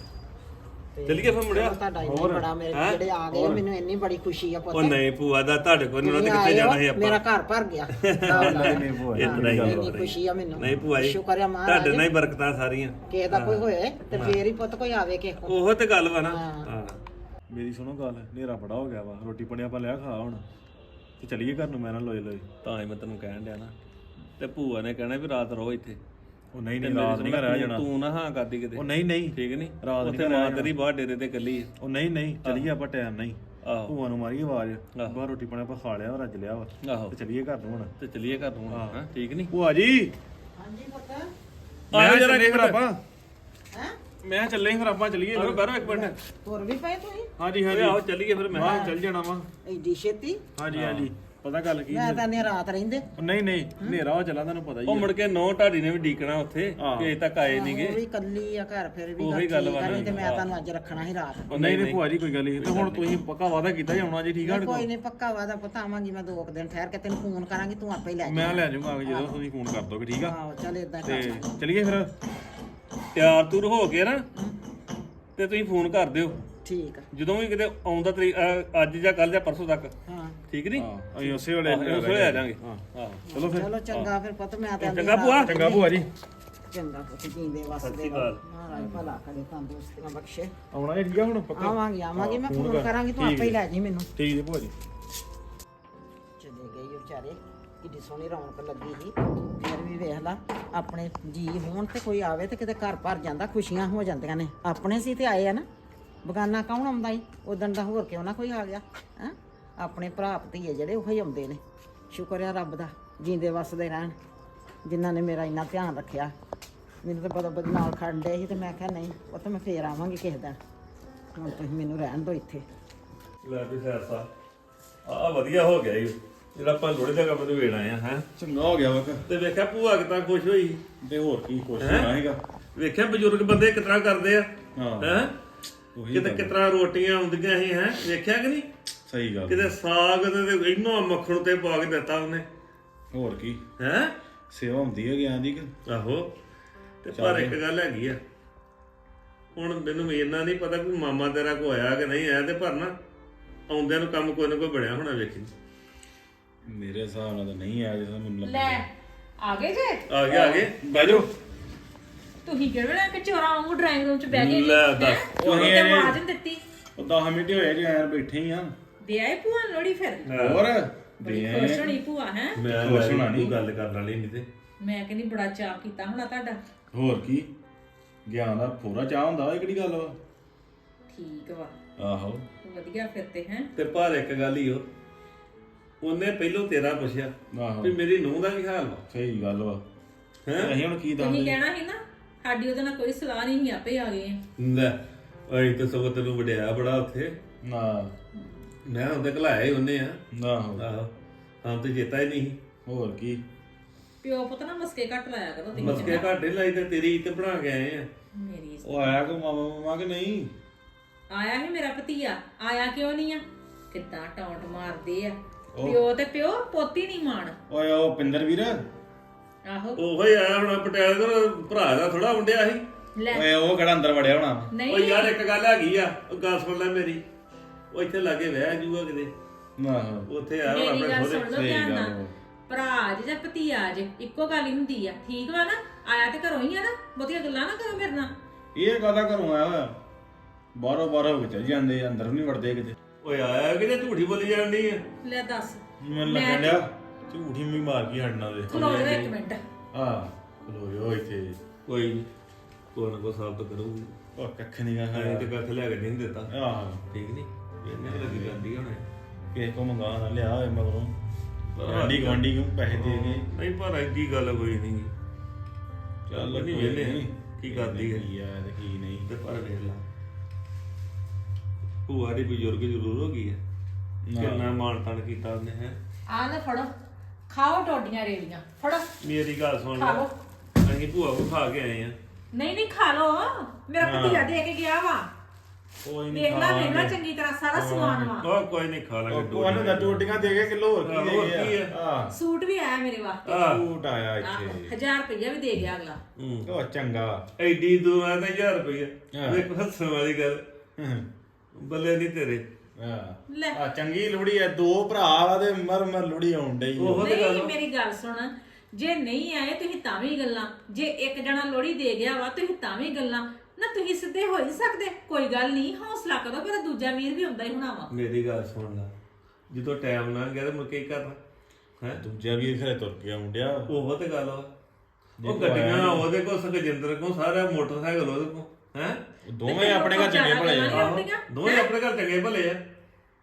ਤੇ ਚੱਲੀਏ ਫਿਰ ਮੁੜਿਆ ਚਲੋ ਤੁਹਾਡਾ ਇੰਨਾ ਹੋਰ? ਬੜਾ ਮੇਰੇ ਹੈਂ? ਜਿਹੜੇ ਆ ਗਏ ਮੈਨੂੰ ਇੰਨੀ ਬੜੀ ਖੁਸ਼ੀ ਆ ਪੁੱਤ। ਉਹ ਨਹੀਂ ਭੂਆ ਦਾ ਤੁਹਾਡੇ ਕੋਲ ਨਹੀਂ ਤੁਸੀਂ ਕਿੱਥੇ ਆਏ ਹੋ, ਜਾਣਾ ਸੀ ਮੇਰਾ ਆਪਾਂ? ਘਰ ਭਰ ਗਿਆ। ਨਹੀਂ ਨਹੀਂ ਭੂਆ ਜੀ, ਇੰਨੀ ਖੁਸ਼ੀ ਆ ਮੈਨੂੰ। ਨਹੀਂ ਭੂਆ ਜੀ ਸ਼ੁਕਰ ਆ ਮਹਾਰਾਜ। ਤੁਹਾਡੇ ਨਾਲ ਹੀ ਬਰਕਤਾਂ ਸਾਰੀਆਂ। ਕਿਸੇ ਦਾ ਕੋਈ ਹੋਏ ਤੇ ਫੇਰ ਹੀ ਪੁੱਤ ਕੋਈ ਆਵੇ ਕਿਸੇ ਕੋਲ। ਉਹੋ ਤੇ ਗੱਲ ਵਾ ਨਾ। ਹਾਂ। ਹਾਂ। ਮੇਰੀ ਸੁਣੋ ਗੱਲ ਹਨੇਰਾ ਬੜਾ ਹੋ ਗਿਆ ਵਾ। ਰੋਟੀ ਪਾਣੀ ਆਪਾਂ ਲਿਆ ਖਾ ਹੁਣ। ਤੇ ਚਲੀਏ ਘਰ ਨੂੰ ਮੈਂ ਨਾ ਲੋਏ ਲੋਏ ਤਾਂ ਹੀ ਮੈਂ ਤੈਨੂੰ ਕਹਿਣ ਡਿਆ ਨਾ। ਤੇ ਭੂਆ ਨੇ ਕਹਿਣਾ ਵੀ ਰਾਤ ਰਹੋ ਇੱਥੇ। ਉਹ ਨਹੀਂ ਨਹੀਂ ਰਾਤ ਨਹੀਂ ਰਹਿ ਜਾਣਾ। ਤੂੰ ਨਾ ਹਾਂ ਕਰਦੀ ਕਿਤੇ। ਉਹ ਨਹੀਂ ਨਹੀਂ। ਠੀਕ ਨਹੀਂ? ਰਾਤ ਉੱਥੇ ਮਾਂ ਰਹਿਣਾ। ਤੇਰੀ ਬਾਹਰ ਡੇਰੇ ਤੇ ਇਕੱਲੀ ਆ। ਉਹ ਨਹੀਂ ਨਹੀਂ। ਚਲੀਏ ਆਪਾਂ ਟਾਈਮ ਨਹੀਂ। ਆਹੋ। ਭੂਆ ਨੂੰ ਮਾਰੀ ਆਵਾਜ਼। ਬਾਹਰ ਰੋਟੀ ਪਾਣੀ ਆਪਾਂ ਖਾ ਲਿਆ ਵਾ ਰੱਜ ਲਿਆ ਵਾ। ਆਹੋ। ਤੇ ਚਲੀਏ ਘਰ ਨੂੰ ਹੁਣ। ਤੇ ਚਲੀਏ ਘਰ ਨੂੰ ਹਾਂ। ਠੀਕ ਨਹੀਂ? ਭੂਆ ਜੀ। ਹਾਂਜੀ ਪੁੱਤ। ਮੈਂ ਜਰਾ ਫਿਰ ਮਿੰਟ। ਆਪਾਂ। ਹੈ? ਮੈਂ ਚੱਲੇ ਫਿਰ ਆਪਾਂ ਚਲੀਏ ਆਓ ਬਾਹਰੋਂ ਇੱਕ ਮਿੰਟ। ਤੁਰ ਵੀ ਪਏ ਤੁਸੀਂ? ਹਾਂਜੀ ਹਾਂਜੀ। ਆਓ ਚੱਲੀਏ ਫਿਰ ਮੈਂ। ਮੈਂ ਚੱਲ ਜਾਣਾ ਵਾ। ਐਡੀ ਛੇਤੀ? ਹਾਂਜੀ ਹਾਂਜੀ। ਪਤਾ ਗੱਲ ਕੀ ਮੈਂ ਤਾਂ ਨੇ ਰਾਤ ਰਹਿੰਦੇ। ਉਹ ਨਹੀਂ ਨਹੀਂ ਹਨੇਰਾ ਹੋ ਚੱਲਾ ਤੁਹਾਨੂੰ ਪਤਾ ਹੀ ਉਹ ਮੁੜ ਕੇ ਨੌ ਢਾਡੀ ਨੇ ਵੀ ਡੀਕਣਾ ਉੱਥੇ। ਕਿ ਅਜੇ ਤੱਕ ਆਏ ਉਹ ਨਹੀਂਗੇ ਵੀ ਕੱਲੀ ਆ ਘਰ ਫਿਰ ਵੀ ਉਹੀ ਗੱਲ ਵਾ ਨਹੀਂ ਤੇ। ਮੈਂ ਤੁਹਾਨੂੰ ਅੱਜ ਰੱਖਣਾ ਸੀ ਰਾਤ। ਉਹ ਨਹੀਂ ਨਹੀਂ ਭੂਆ ਜੀ ਕੋਈ ਗੱਲ ਨਹੀਂ ਤੇ ਹੁਣ ਤੁਸੀਂ ਪੱਕਾ ਵਾਅਦਾ ਕੀਤਾ ਹੀ ਆਉਣਾ ਜੀ ਠੀਕ ਆ ਕੋਈ ਨਹੀਂ ਪੱਕਾ ਵਾਦਾ ਪਤਾ ਆਵਾਂਗੀ ਮੈਂ ਦੋ ਦਿਨ ਠਹਿਰ ਕੇ ਤੈਨੂੰ ਫੋਨ ਕਰਾਂਗੀ ਤੂੰ ਆਪੇ ਲੈ ਮੈਂ ਜਾ ਲੈ ਜਾਊਂਗਾ ਆ ਕੇ ਜਦੋਂ ਤੁਸੀਂ ਫੋਨ ਕਰ ਦੋਗੇ ਠੀਕ ਆ? ਆਹੋ ਚੱਲ ਇਦਾਂ ਤੇ ਕਰ ਚਲੀਏ ਫਿਰ? ਤਿਆਰ ਤੁਰ ਹੋ ਕੇ ਨਾ ਤੇ ਤੁਸੀਂ ਫੋਨ ਕਰ ਦਿਓ। ਠੀਕ ਆ। ਜਦੋਂ ਵੀ ਕਿਤੇ ਆਉਂਦਾ ਤਰੀਕ ਅਹ ਅੱਜ ਜਾਂ ਕੱਲ ਜਾਂ ਪਰਸੋਂ ਤੱਕ। ਹਾਂ। ਠੀਕ ਨਹੀਂ? ਹਾਂ ਅਸੀਂ ਉਸੇ ਵੇਲੇ ਆਹ, ਉਸੇ ਵੇਲੇ ਆ ਜਾਾਂਗੇ। ਹਾਂ ਹਾਂ। ਚਲੋ ਫਿਰ। ਚਲੋ ਚੰਗਾ ਫਿਰ ਪੁੱਤ ਮੈਂ ਤਾਂ ਚੰਗਾ ਭੂਆ। ਚੰਗਾ ਭੂਆ ਜੀ। ਚੰਗਾ ਪੁੱਤ ਜੀਂਦੇ ਵਸਦੇ ਅਕਾਲ। ਮਹਾਰਾਜ ਭਲਾ ਕਰੇ ਤੰਦਰੁਸਤੀਆਂ ਬਖਸ਼ੇ। ਆਉਣਾ ਜੀ ਠੀਕ ਆ ਹੁਣ ਪੱਕਾ। ਆਵਾਂਗੀ ਆਵਾਂਗੀ। ਮੈਂ ਹਾਂ, ਫੋਨ ਫੋਨ ਕਰ। ਕਰਾਂਗੀ ਤੂੰ ਆਪੇ ਹੀ ਹੈ। ਲੈ ਜੀ ਮੈਨੂੰ। ਠੀਕ ਜੀ ਭੂਆ ਜੀ। ਚਲੇ ਗਏ ਉਹ ਵਿਚਾਰੇ। ਕਿੱਡੀ ਸੋਹਣੀ ਰੌਣਕ ਲੱਗੀ ਸੀ। ਫਿਰ ਵੀ ਵੇਖ ਲਾ ਆਪਣੇ ਜੀ ਹੋਣ ਤੇ ਕੋਈ ਆਵੇ ਤੇ ਕਿਤੇ ਘਰ ਭਰ ਜਾਂਦਾ ਖੁਸ਼ੀਆਂ ਹੋ ਜਾਂਦੀਆਂ ਨੇ। ਆਪਣੇ ਸੀ ਤੇ ਆਏ ਆ ਨਾ। ਬਗਾਨਾ ਕੌਣ ਆਉਂਦਾ ਈ? ਉਦਣ ਦਾ ਹੋਰ ਕਿਉਂ ਨਾ ਕੋਈ ਆ ਗਿਆ ਹੈ? ਆਪਣੇ ਭਰਾ ਭਤੀਏ ਜਿਹੜੇ ਉਹ ਹੀ ਆਉਂਦੇ ਨੇ। ਸ਼ੁਕਰ ਆ ਰੱਬ ਦਾ ਜੀਂਦੇ ਵਸਦੇ ਰਹਿਣ ਜਿਨ੍ਹਾਂ ਨੇ ਮੇਰਾ ਇੰਨਾ ਧਿਆਨ ਰੱਖਿਆ। ਮੈਨੂੰ ਤਾਂ ਬੜਾ ਬਦ ਨਾਲ ਖੜਨ ਡੇ ਸੀ ਤੇ ਮੈਂ ਕਿਹਾ ਨਹੀਂ ਉਹ ਤਾਂ ਮੈਂ ਫੇਰ ਆਵਾਂਗੀ ਕਿਸੇ ਦਿਨ। ਹੁਣ ਤੁਸੀਂ ਮੈਨੂੰ ਰਹਿਣ ਦਿਓ ਇੱਥੇ। ਲੈ ਵੀ ਸੈਰਸਾ ਆ ਵਧੀਆ ਹੋ ਗਿਆ ਜੀ ਜਿਹੜਾ ਆਪਾਂ ਲੋੜੇ ਦਾ ਕੰਮ ਤੇ ਵੇਣ ਆਏ ਆ ਹੈ? ਚੰਗਾ ਹੋ ਗਿਆ ਵਕ ਤੇ ਵੇਖਿਆ ਭੂਆ ਕਿਤਾ ਖੁਸ਼ ਹੋਈ? ਤੇ ਹੋਰ ਕੀ ਹੈਂ? ਹੋਣਾ ਹੈਗਾ ਵੇਖਿਆ ਬਜ਼ੁਰਗ ਬੰਦੇ ਕਿਤਨਾ ਕਰਦੇ ਆ ਹਾਂ? ਕਿਤੇ। ਕਿਤਨਾ ਰੋਟੀਆਂ ਆਉਂਦੀਆਂ ਸੀ ਹੈ? ਵੇਖਿਆ ਕਿ ਨਹੀਂ? ਸਹੀ ਗੱਲ ਕਿਤੇ ਸਾਗ ਤੇ ਇੰਨਾ ਮੱਖਣ ਤੇ ਪਾ ਕੇ ਦਿੱਤਾ ਉਹਨੇ। ਹੋਰ ਕੀ? ਹੈ? ਸੇਵਾ ਹੁੰਦੀ ਹੈ ਗਿਆਨ ਦੀ ਕਿ? ਆਹੋ। ਤੇ ਪਰ ਇੱਕ ਗੱਲ ਹੈਗੀ ਆ। ਹੁਣ ਮੈਨੂੰ ਇਹਨਾਂ ਨਹੀਂ ਪਤਾ ਕਿ ਮਾਮਾ ਤੇਰਾ ਕੋ ਆਇਆ ਕਿ ਨਹੀਂ ਆਇਆ ਤੇ ਪਰ ਨਾ ਆਉਂਦਿਆਂ ਨੂੰ ਕੰਮ ਕੋਈ ਨਾ ਕੋਈ ਬਣਿਆ ਹੋਣਾ ਵੇਖੀ। ਮੇਰੇ ਹਿਸਾਬ ਨਾਲ ਤਾਂ ਨਹੀਂ ਆਇਆ ਜਿਵੇਂ ਮੈਨੂੰ ਲੱਗਦਾ ਲੈ ਆ ਗਏ ਜੇ? ਆ ਗਿਆ ਆ ਗਏ। ਬਹਿ ਜਾਓ। ਤੁਸੀਂ ਕਿਹੜੇ ਕਿ ਚੋਰਾਂ ਵਾਂਗੂ ਡਰਾਇੰਗ ਰੂਮ ਚ ਬਹਿ ਗਏ ਲੈ ਦੱਸ। ਉਹਨੇ ਤੇ ਆਵਾਜ਼ ਨੀ ਦਿੱਤੀ। ਉਹ 10 ਮਿੰਟ ਹੋਏ ਜੀ ਆਇਆ ਬੈਠੇ ਹੀ ਆ। ਦੇ ਆਏ ਭੂਆ ਲੋੜੀ ਫਿਰ? ਹੋਰ? ਬੜੀ ਦੇ ਖੁਸ਼ ਹੋਣੀ ਭੂਆ ਹੈ? ਮੈਂ ਖੁਸ਼ ਹੋਣਾ ਕੋਈ ਨੀ। ਗੱਲ ਕਰਨ ਵਾਲੀ ਨਹੀਂ ਤੇ। ਮੈਂ ਕਹਿੰਦੀ ਬੜਾ ਚਾਅ ਕੀਤਾ ਹੋਣਾ ਤੁਹਾਡਾ। ਹੋਰ ਕੀ? ਗਿਆਨ ਦਾ ਪੂਰਾ ਚਾਹ ਹੁੰਦਾ ਇਹ ਕਿਹੜੀ ਗੱਲ ਵਾ? ਠੀਕ ਵਾ। ਆਹੋ। ਵਧੀਆ ਫਿਰ ਤੇ ਹੈ? ਤੇ ਪਰ ਇੱਕ ਗੱਲ ਹੀ ਉਹ ਉਹਨੇ ਪਹਿਲੋਂ ਤੇਰਾ ਪੁੱਛਿਆ ਵੀ ਮੇਰੀ ਨੂੰਹ ਦਾ ਕੀ ਹਾਲ ਵਾ? ਸਹੀ ਗੱਲ ਵਾ। ਹੈ? ਅਸੀਂ ਹੁਣ ਕੀ ਤੁਸੀਂ ਦੱਸਦੇ ਕਹਿਣਾ ਸੀ ਨਾ ਸਾਡੀ ਉਹਦੇ ਨਾਲ ਕੋਈ ਸਲਾਹ ਨਹੀਂ ਸੀ ਆਪੇ ਆ ਗਏ ਆ। ਲੈ ਅਈ ਤੇ ਸਗੋਂ ਤੈਨੂੰ ਵਡਿਆ ਬੜਾ ਉੱਥੇ। ਨਾ ਮੈਂ ਉਹਦੇ ਘਲਾਇਆ ਹੀ ਉਹਨੇ ਆ। ਆਹੋ। ਆਹੋ ਹਾਂ ਤੇ ਚੇਤਾ ਹੀ ਨਹੀਂ ਹੋਰ ਕੀ? ਪਿਓ ਪੁੱਤ ਨਾ ਮਸਕੇ ਘੱਟ ਲਾਇਆ ਕਰੋ ਤੁਸੀਂ ਮਸਕੇ ਘਾਟੇ ਲਾਈ ਤੇ ਤੇਰੀ ਇੱਜ਼ਤ ਬਣਾ ਕੇ ਆਏ ਆ। ਮੇਰੀ ਉਹ ਆਇਆ ਕੋ ਮਾਮਾ ਮਾਮਾ ਕਿ ਨਹੀਂ? ਆਇਆ ਹੀ ਮੇਰਾ ਭਤੀਆ ਆਇਆ ਕਿਉਂ ਨਹੀਂ ਆ? ਕਿੱਦਾਂ ਟੌਂਟ ਮਾਰਦੇ ਆ। ਪਿਓ ਤੇ ਪਿਓ ਪੋਤੀ ਨਹੀਂ ਮਾਣ। ਓਏ ਉਹ ਪਿੰਦਰ ਵੀਰ? ਆਹੋ। ਉਹੋ ਹੀ ਆਇਆ ਹੁਣ ਪਟਿਆਲੇ ਤੋਂ ਭਰਾ ਦਾ ਥੋੜਾ ਮੁੰਡਿਆ ਸੀ। ਲੈ। ਓਏ ਉਹ ਕਿਹੜਾ ਅੰਦਰ ਵੜਿਆ ਹੋਣਾ? ਉਹ ਨਹੀਂ ਯਾਰ ਇੱਕ ਗੱਲ ਹੈਗੀ ਆ ਉਹ ਗੱਲ ਸੁਣ ਲੈ ਮੇਰੀ। ਉਹ ਇੱਥੇ ਲਾਗੇ ਵਿਆਹ ਜੂਗਾ ਕਿਤੇ। ਆਹੋ। ਉੱਥੇ ਆਇਆ ਹੁਣ ਮੇਰੀ ਆਪਣੇ ਗੱਲ ਸੁਣ ਲਓ ਸਹੀ ਧਿਆਨ ਗੱਲ ਨਾਲ। ਵਾ। ਭਰਾ ਜੇ ਜਾਂ ਭਤੀਆ ਜੇ ਇੱਕੋ ਗੱਲ ਹੀ ਹੁੰਦੀ ਆ। ਠੀਕ ਵਾ ਨਾ? ਆਇਆ ਤੇ ਘਰੋਂ ਹੀ ਆ ਨਾ? ਬਹੁਤੀਆਂ ਗੱਲਾਂ ਨਾ ਕਰੋ ਮੇਰੇ ਨਾਲ। ਇਹ ਕਾਹਦਾ ਘਰੋਂ ਆਇਆ ਹੋਇਆ? ਬਾਹਰੋਂ ਬਾਹਰੋਂ ਹੋ ਕੇ ਚੱਲ ਜਾਂਦੇ ਆ, ਅੰਦਰ ਵੀ ਨਹੀਂ ਵੜਦੇ ਕਿਤੇ। ਓਏ ਆਇਆ ਕਿਤੇ? ਝੂਠੀ ਬੋਲੀ ਜਾਂਦੀ ਆ। ਲੈ ਦੱਸ। ਮੈਨੂੰ ਲੱਗਣ ਡਿਆ। ਝੂਠੀ ਵੀ ਮਾਰ ਗਈ ਹੜਨਾ ਦੇ ਖਲੋ ਜਾ ਇੱਕ ਮਿੰਟ। ਆ ਖਲੋ ਜੋ ਇੱਥੇ। ਕੋਈ ਨੀ, ਕੋਈ ਨਾ ਕੋਈ ਸਾਬਤ ਕਰੂਗੀ। ਉਹ ਕੱਖ ਨਹੀਂ ਗਾ ਐਂ ਤੇ ਕੱਖ ਲਿਆ ਕੇ ਨਹੀਂ ਦਿੱਤਾ। ਆਹ ਠੀਕ ਨਹੀਂ ਇਹਨੇ ਤੇ ਲੱਗੀ ਜਾਂਦੀ ਹੁਣ। ਕਿਸੇ ਕੋ ਮੰਗਾ ਨਾ ਲਿਆ ਹੋਏ ਮਗਰੋਂ। ਗਾਂਡੀ ਗਵਾਂਡੀ ਨੂੰ ਪੈਸੇ ਦੇ ਕੇ। ਨਹੀਂ ਪਰ ਐਡੀ ਗੱਲ ਕੋਈ ਨਹੀਂ ਚੱਲ ਨਹੀਂ ਵੇਲੇ। ਕੀ ਕਰਦੀ ਹੈ। ਕੀ ਆ ਤੇ ਕੀ ਨਹੀਂ। ਤੇ ਪਰ ਵੇਖ ਲਾ। ਭੂਆ ਦੀ ਬਜ਼ੁਰਗ ਜ਼ਰੂਰ ਹੋ ਗਈ ਹੈ। ਕਿੰਨਾ ਮਾਣ ਤਾਣ ਕੀਤਾ ਉਹਨੇ ਹੈ। ਆ ਲੈ ਫੜੋ। ਖਾਓ ਟੋਡੀਆਂ ਰੇੜੀਆਂ ਫੜੋ। ਮੇਰੀ ਗੱਲ ਸੁਣ ਖਾ ਲਓ। ਅਸੀਂ ਭੂਆ ਕੋ ਖਾ ਕੇ ਆਏ ਆ। ਨਹੀਂ ਨਹੀਂ ਖਾ ਲੋ ਮੇਰਾ ਭਤੀਆ ਦੇ ਕੇ ਗਿਆ ਵਾ। ਕੋਈ ਵੇਖ ਲੈ ਵੇਖ ਲੈ ਚੰਗੀ ਤਰ੍ਹਾਂ ਸਾਰਾ ਸਮਾਨ ਵਾ। ਉਹ ਕੋਈ ਨਹੀਂ ਖਾ ਲਾਂਗੇ ਉਹ ਟੋਟੀਆਂ ਦੇ ਕੇ ਕਿਲੋ ਹੋਰ ਕੀ ਹੋਰ ਦੇ ਕੀ ਗਿਆ ਆ ਸੂਟ ਵੀ ਆਇਆ ਮੇਰੇ ਵਾਸਤੇ। ਆਹ ਸੂਟ ਆਇਆ ਇੱਥੇ। 1000 ਰੁਪਇਆ ਵੀ ਦੇ ਗਿਆ ਅਗਲਾ। ਹੂੰ। ਉਹ ਚੰਗਾ। ਐਡੀ ਦੂਰ ਆ ਤਾਂ 1000 ਰੁਪਏ ਹਾਂ। ਵੇਖ ਹੱਸਣ ਵਾਲੀ ਗੱਲ। ਬੱਲੇ ਨਹੀਂ ਤੇਰੇ। ਲੈ। ਆ ਚੰਗੀ ਲੋੜੀ ਐ ਦੋ ਭਰਾ ਵਾ ਤੇ ਮਰ ਮਰ ਲੋੜੀ ਆਉਣ ਡਈ ਉਹ ਤੇ ਗੱਲ ਨਹੀਂ ਮੇਰੀ ਗੱਲ ਸੁਣ। ਜੇ ਨਹੀਂ ਆਏ ਤੁਸੀਂ ਤਾਂ ਵੀ ਗੱਲਾਂ। ਜੇ ਇੱਕ ਜਣਾ ਲੋੜੀ ਦੇ ਗਿਆ ਵਾ ਤੁਸੀਂ ਤਾਂ ਵੀ ਗੱਲਾਂ। ਨਾ ਤੁਸੀਂ ਸਿੱਧੇ ਹੋ ਹੀ ਸਕਦੇ। ਕੋਈ ਗੱਲ ਨਹੀਂ ਹੌਸਲਾ ਕਰੋ ਫਿਰ ਦੂਜਾ ਵੀਰ ਵੀ ਹੁੰਦਾ ਹੀ ਹੋਣਾ ਵਾ। ਮੇਰੀ ਗੱਲ ਸੁਣ ਲੈ। ਜਦੋਂ ਟਾਈਮ ਲੰਘ ਗਿਆ ਤੇ ਮੁੜ ਕੇ ਕੀ ਕਰਨਾ? ਹੈ? ਦੂਜਾ ਵੀ ਖਰੇ ਤੁਰ ਕੇ ਆਉਣ ਡਿਆ। ਉਹ ਤੇ ਗੱਲ ਆ ਉਹ ਗੱਡੀਆਂ ਉਹਦੇ ਕੋਲ ਸੁਖਜਿੰਦਰ ਕੋਲ ਸਾਰਾ ਮੋਟਰਸਾਈਕਲ ਉਹਦੇ ਕੋਲ ਹੈ? ਦੋਵੇਂ ਆਪਣੇ ਘਰ ਚੰਗੇ ਭਲੇ ਆ। ਆਹੋ ਦੋਵੇਂ ਆਪਣੇ ਘਰ ਚੰਗੇ ਭਲੇ ਆ।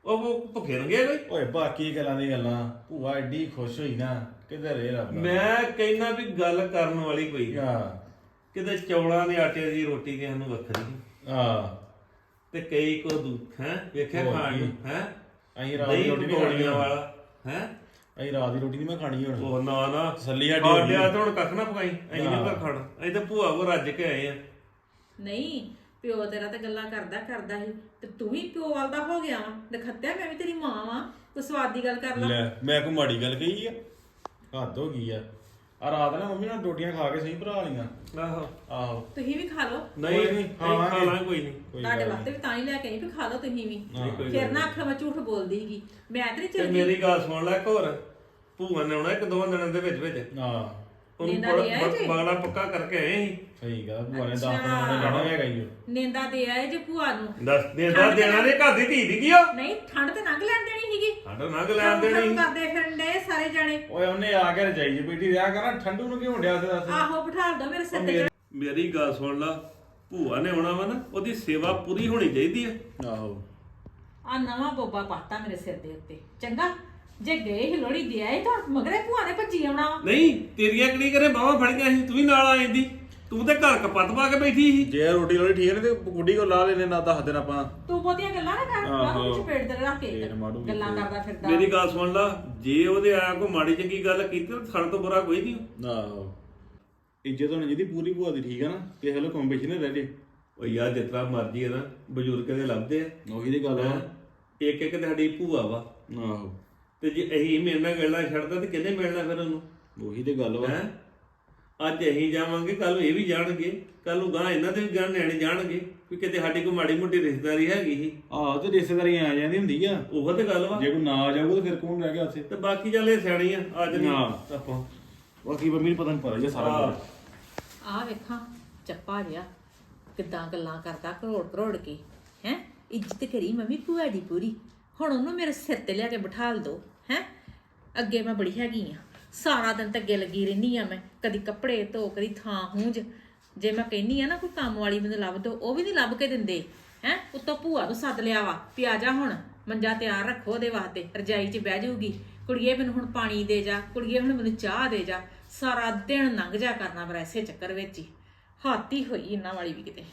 ਉਹ ਉਹ ਭੁੱਖੇ ਰੰਗੇ ਕੋਈ? ਓਏ ਬਾਕੀ ਗੱਲਾਂ ਦੀ ਗੱਲਾਂ ਭੂਆ ਐਡੀ ਖੁਸ਼ ਹੋਈ ਨਾ ਕਿਧਰ ਇਹ ਰੱਬ ਮੈਂ ਕਹਿੰਦਾ ਵੀ ਗੱਲ ਕਰਨ ਵਾਲੀ ਕੋਈ ਆ ਕਿਤੇ ਚੌਲਾਂ ਦੇ ਆਟੇ ਦੀ ਰੋਟੀ ਕਿਸੇ ਨੂੰ ਵੱਖਰੀ ਆ ਤੇ ਕਈ ਕੋ ਦੁੱਖ ਹੈ? ਵੇਖਿਆ ਹੋਰ ਖਾਣ ਕੀ। ਨੂੰ ਹੈ? ਅਸੀਂ ਰਾਤ ਦੀ ਰੋਟੀ ਨਹੀਂ ਖਾਣੀ ਵਾਲਾ ਹੈ? ਅਸੀਂ ਰਾਤ ਦੀ ਰੋਟੀ ਨਹੀਂ ਮੈਂ ਖਾਣੀ ਹੁਣ। ਉਹ ਨਾ ਨਾ। ਤਸੱਲੀ ਸਾਡੀ ਹੋ ਗਈ। ਤੇ ਹੁਣ ਕੱਖ ਨਾ ਪਕਾਈ। ਅਸੀਂ ਨਹੀਂ ਕਰ ਖਾਣਾ। ਅਸੀਂ ਤਾਂ ਭੂਆ ਕੋ ਰੱਜ ਕੇ ਆਏ ਆ। ਨਹੀਂ ਪਿਓ ਤੇਰਾ ਤੇ ਗੱਲਾਂ ਕਰਦਾ ਕਰਦਾ ਸੀ ਤੇ ਤੂੰ ਵੀ ਪਿਓ ਵਾਲ ਦਾ ਹੋ ਗਿਆ ਵਾ। ਨਖੱਤਿਆ ਮੈਂ ਵੀ ਤੇਰੀ ਮਾਂ ਵਾਂ। ਤੂੰ ਸਵਾਦ ਦੀ ਗੱਲ ਕਰ ਲੈ। ਲੈ ਮੈਂ ਕੋਈ ਮਾੜੀ ਗੱਲ ਕਹੀ ਆ? ਹੱਦ ਹੋ ਗਈ ਆ। ਆ ਰਾਤ ਨਾ ਮੰਮੀ ਨਾਲ ਰੋਟੀਆਂ ਖਾ ਕੇ ਸਹੀ ਭਰਾ ਲੀਆਂ ਆਹੋ। ਆਹੋ। ਤੁਸੀਂ ਵੀ ਖਾ ਲਓ। ਨਹੀਂ ਕੋਈ ਨੀ, ਅਸੀਂ ਖਾ। ਲਾਂਗੇ ਕੋਈ ਨਹੀਂ। ਕੋਈ ਤੁਹਾਡੇ ਗੱਲ ਵਾਸਤੇ ਵੀ ਤਾਂ ਹੀ ਲੈ ਕੇ ਆਈ ਵੀ ਖਾ ਲਓ ਤੁਸੀਂ ਵੀ। ਕੋਈ ਫਿਰ ਨਾ ਆਖਰ ਮੈਂ ਝੂਠ ਬੋਲਦੀ ਸੀਗੀ ਮੈਂ ਤੇ ਨਹੀਂ ਤੇ ਚੱਲ ਗਈ ਮੇਰੀ ਗੱਲ ਸੁਣ ਲੈ ਹੋਰ। ਭੂਆ ਨੇ ਆਉਣਾ ਇੱਕ ਦੋ ਦਿਨਾਂ ਦੇ ਵਿੱਚ ਵਿੱਚ। ਹਾਂ। ਉਹਨੂੰ ਨੀਂਦਾਂ ਦੇ ਆਏ ਜੀ? ਬਗੜਾ ਪੱਕਾ ਕਰਕੇ ਆਏ ਸੀ। ਸਹੀ ਗੱਲ ਭੂਆ ਨੇ 10 15 ਮਿੰਟ ਜਾਣਾ ਹੈਗਾ ਹੀ ਨੇਂਦਾ ਦੇ ਆਏ ਜੇ ਭੂਆ ਨੂੰ। ਦੱਸ ਦੇਦਾ ਦੇਣਾ ਨੇ ਘਰ ਦੀ ਧੀ ਦੀ ਕੀ ਉਹ ਨਹੀਂ ਠੰਡ ਤੇ ਨੰਗ ਲੈਣ ਦੇਣੀ ਸੀਗੀ। ਸਾਡਾ ਨੰਗ ਲੈਣ ਕੰਮ ਦੇਣੀ। ਕਰਦੇ ਫਿਰਨ ਦੇ ਸਾਰੇ ਜਾਣੇ। ਓਏ ਉਹਨੇ ਆ ਕੇ ਰਜਾਈ 'ਚ ਬੈਠੀ ਰਿਹਾ ਕਰਾਂ ਠੰਡੂ ਨੂੰ ਕਿਉਂ ਡਿਆ ਸੀ ਦੱਸ ਆਹੋ ਬਿਠਾ ਦੋ ਮੇਰੇ ਸਿਰ ਤੇ ਮੇਰੀ ਗੱਲ ਸੁਣ ਲਾ ਭੂਆ ਨੇ ਆਉਣਾ ਵਾ ਨਾ ਉਹਦੀ ਸੇਵਾ ਪੂਰੀ ਹੋਣੀ ਚਾਹੀਦੀ ਆ। ਆਹੋ। ਆ ਨਵਾਂ ਬੋਬਾ ਪਾਤਾ ਮੇਰੇ ਸਿਰ ਦੇ ਉੱਤੇ। ਚੰਗਾ ਜੇ ਗਏ ਹੀ ਲੋੜੀ ਦੇ ਆਏ ਤਾਂ ਮਗਰੇ ਭੂਆ ਨੇ ਭੱਜੀ ਆਉਣਾ ਵਾ। ਨਹੀਂ ਤੇਰੀਆਂ ਕਿਹੜੀ ਕਰੇ ਬਾਹਾਂ ਫੜੀਆਂ ਸੀ ਤੂੰ ਵੀ ਨਾਲ ਆ ਜਾਂਦੀ। ਤੂੰ ਤੇ ਘਰ ਕਪੱਤ ਪਾ ਕੇ ਬੈਠੀ ਸੀ। ਜੇ ਰੋਟੀ ਲੋੜੀ ਠੀਕ ਨੇ ਤੇ ਗੁੱਡੀ ਕੋ ਲਾ ਲੈਨੇ ਨਾ ਦੱਸ ਦੇਣਾ ਆਪਾਂ ਤੂੰ ਬਹੁਤੀਆਂ ਗੱਲਾਂ ਨਾ ਕਰ ਆਹੋ। ਬਾਹਰ ਵਿੱਚ ਪੇੜ ਤੇ ਰੱਖ ਕੇ। ਫੇਰ ਗੱਲਾਂ। ਕਰਦਾ ਫਿਰਦਾ। ਮੇਰੀ ਗੱਲ ਸੁਣ ਲਾ ਜੇ ਉਹਦੇ ਆਇਆ ਕੋਈ ਮਾੜੀ ਚੰਗੀ ਗੱਲ ਕੀਤੀ ਤਾਂ ਸਾਡੇ ਤੋਂ ਬੁਰਾ ਕੋਈ ਨਹੀਂ। ਆਹੋ। ਇੱਜ਼ਤ ਹੋਣੀ ਜਿਹਦੀ ਪੂਰੀ ਭੂਆ ਦੀ ਠੀਕ ਆ ਨਾ? ਕਿਸੇ ਵੱਲੋਂ ਕੰਪੀਟੀਸ਼ਨ ਰਹਿ ਜੇ। ਉਹ ਯਾਰ ਜਿਤਨਾ ਮਰਜ਼ੀ ਹੈ ਨਾ ਬਜ਼ੁਰਗ ਦੇ ਲੱਭਦੇ ਆ। ਉਹੀ ਦੀ ਗੱਲ ਆ। ਹੈਂ? ਇੱਕ ਇੱਕ ਤੇ ਸਾਡੀ ਭੂਆ ਵਾ। ਆਹੋ। ਤੇ ਜੇ ਅਸੀਂ ਮੇਰੇ ਨਾਲ ਗੱਲਾਂ ਛੱਡਦਾ ਤੇ ਕਿਹਨੇ ਮਿਲਣਾ ਫਿਰ ਉਹਨੂੰ? ਉਹੀ ਤੇ ਗੱਲ ਵਾ। ਹੈ? ਅੱਜ ਅਸੀਂ ਜਾਵਾਂਗੇ ਕੱਲ ਇਹ ਵੀ ਜਾਣਗੇ ਕੱਲ ਨੂੰ ਗਾਂ ਇਹਨਾਂ ਦੇ ਵੀ ਗਾਂ ਨਿਆਣੇ ਜਾਣਗੇ ਵੀ ਕਿਤੇ ਸਾਡੀ ਕੋਈ ਮਾੜੀ ਮੋਟੀ ਰਿਸ਼ਤੇਦਾਰੀ ਹੈਗੀ ਸੀ। ਆਹੋ ਤੇ ਰਿਸ਼ਤੇਦਾਰੀ ਆ ਜਾਂਦੀ ਹੁੰਦੀ ਆ। ਉਹ ਤੇ ਗੱਲ ਵਾ। ਜੇ ਕੋਈ ਨਾ ਆ ਜਾਊਗਾ ਤਾਂ ਫਿਰ ਕੌਣ ਰਹਿ ਗਿਆ ਉੱਥੇ? ਤੇ ਬਾਕੀ ਚੱਲ ਇਹ ਸਿਆਣੀ ਆ ਅੱਜ ਨਹੀਂ ਹਾਂ। ਆਪਾਂ। ਬਾਕੀ ਮੰਮੀ ਨੂੰ ਪਤਾ ਨਹੀਂ ਪਤਾ ਆ ਸਾਰਾ ਆਹ। ਕੁਝ ਆ ਵੇਖਾਂ ਚੱਪਾ ਜਿਆ ਕਿੱਦਾਂ ਗੱਲਾਂ ਕਰਦਾ ਕਰੋੜ ਕਰੋੜ ਕੇ। ਹੈ? ਇੱਜ਼ਤ ਕਰੀ ਮੰਮੀ ਭੂਆ ਦੀ ਪੂਰੀ। ਹੁਣ ਉਹਨੂੰ ਮੇਰੇ ਸਿਰ ਤੇ ਲਿਆ ਕੇ ਬਿਠਾਲ ਦੋ। ਹੈ? ਅੱਗੇ ਮੈਂ ਬੜੀ ਹੈਗੀ ਆ। ਸਾਰਾ ਦਿਨ ਤੇ ਅੱਗੇ ਲੱਗੀ ਰਹਿੰਦੀ ਆ ਮੈਂ, ਕਦੀ ਕੱਪੜੇ ਧੋ, ਕਦੀ ਥਾਂ ਹੂੰਜ ਜੇ ਮੈਂ ਕਹਿੰਨੀ ਆ ਨਾ ਕੋਈ ਕੰਮ ਵਾਲੀ ਮੈਨੂੰ ਲੱਭ ਦੋ, ਉਹ ਵੀ ਨਹੀਂ ਲੱਭ ਕੇ ਦਿੰਦੇ, ਹੈ? ਉੱਤੋਂ ਭੂਆ ਨੂੰ ਸੱਦ ਲਿਆ ਵਾ ਵੀ ਆ ਜਾ ਹੁਣ, ਮੰਜਾ ਤਿਆਰ ਰੱਖੋ ਉਹਦੇ ਵਾਸਤੇ, ਰਜਾਈ 'ਚ ਬਹਿ ਜਾਊਗੀ। ਕੁੜੀਏ ਮੈਨੂੰ ਹੁਣ ਪਾਣੀ ਦੇ ਜਾ, ਕੁੜੀਏ ਹੁਣ ਮੈਨੂੰ ਚਾਹ ਦੇ ਜਾ, ਸਾਰਾ ਦਿਨ ਲੰਘ ਜਾ ਕਰਨਾ ਪਰ ਐਸੇ ਚੱਕਰ ਵਿੱਚ ਹੀ। ਹਾਤੀ ਹੋਈ ਇਹਨਾਂ ਵਾਲੀ ਵੀ ਕਿਤੇ।